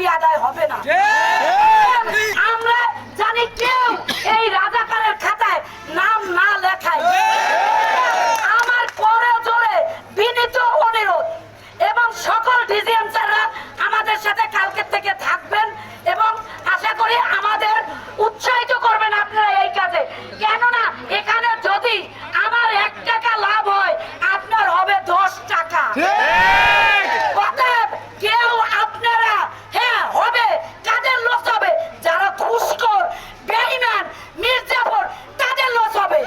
দাবি আদায় হবে না। আমরা জানি কেউ এই রাজাকারের খাতায় নাম না লেখায়। আমার পরে জোরে বিনীত অনুরোধ। এবং সকল ডিজিএম স্যাররা আমাদের সাথে কালকে থেকে থাকবেন এবং আশা করি আমাদের উৎসাহিত করবেন আপনারা এই কাজে কেননা এখানে যদি আমার এক টাকা লাভ হয় আপনার হবে দশ টাকা অতএব কেউ আপনারা হ্যাঁ হবে কাদের লস হবে যারা ঘুষখোর বেঈমান মির্জাফর তাদের লস হবে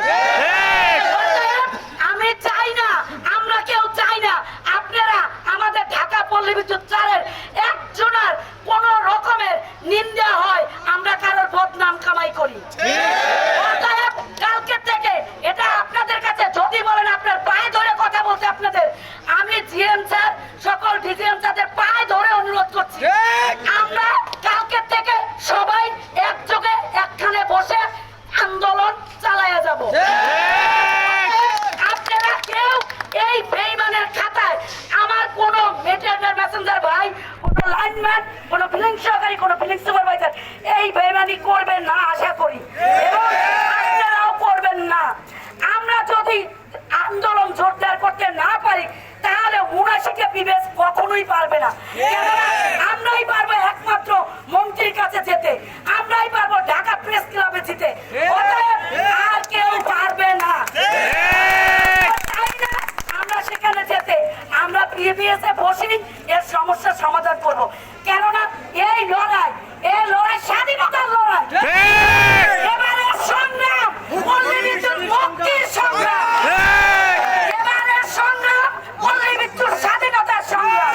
অতএব আমি চাই না আমরা কেউ চাই না আপনারা আমাদের ঢাকা পল্লী বিদ্যুৎ চারের একজনের কোন রকমের নিন্দা হয় আমরা কারোর বদনাম কামাই করি অতএব কালকে থেকে এটা আপনাদের কাছে যদি বলেন আপনার পায়ে ধরে কথা বলতে আপনাদের আমি জিএম স্যার সকল ডিজিএম স্যারদের পায়ে ধরে অনুরোধ করছি আমরা কালকে থেকে সবাই একযোগে একখানে বসে আন্দোলন চালায়া যাব আপনারা কেউ এই বেইমানের খাতায় আমার কোন মেটেরিয়াল মেসেঞ্জার ভাই লাইনম্যান কোন ফিলিং সহকারী, কোন ফিলিং সুপারভাইজার এই বেমানি করবেন না, আশা করি। আপনারাও করবেন না। আমরা যদি আন্দোলন জোরদার করতে না পারি, তাহলে উনাশিকে বিবেশ কখনোই পারবে না। আমরাই পারব একমাত্র মন্ত্রীর কাছে যেতে আমরাই পারব ঢাকা প্রেস ক্লাবে যেতে অতএব আর কেউ পারবে না চাই না আমরা সেখানে যেতে বসি এর সমস্যার সমাধান করব। কেননা এই লড়াই এই লড়াই স্বাধীনতার লড়াই এবারে সংগ্রাম পল্লী বিদ্যুৎ মুক্তির সংগ্রাম এবারে সংগ্রাম পল্লী বিদ্যুৎ স্বাধীনতার সংগ্রাম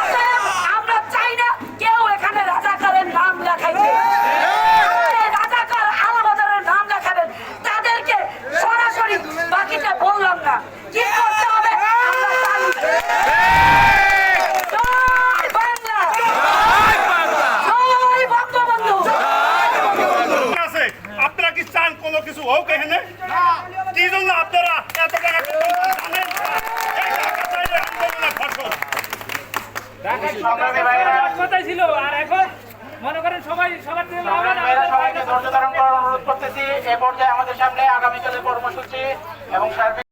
অতএব আমরা চাই না কেউ এখানে রাজাকারের নাম লেখাইতে এই রাজাকার আলবাজারের নাম লেখাবেন তাদেরকে সরাসরি বাকিটা বললাম না কি করতে হবে আমরা জানি জয় বাংলা জয় বঙ্গবন্ধু আছে আপনারা কি চান কিছু হোক কি জন্য আপনারা এত টাকা জানেন কথাই ছিল আর এখন মনে করেন সবাই সবার সবাইকে ধৈর্য ধারণ করার অনুরোধ করতেছি। এ পর্যায়ে আমাদের সামনে আগামীকালের কর্মসূচি এবং সার্বিক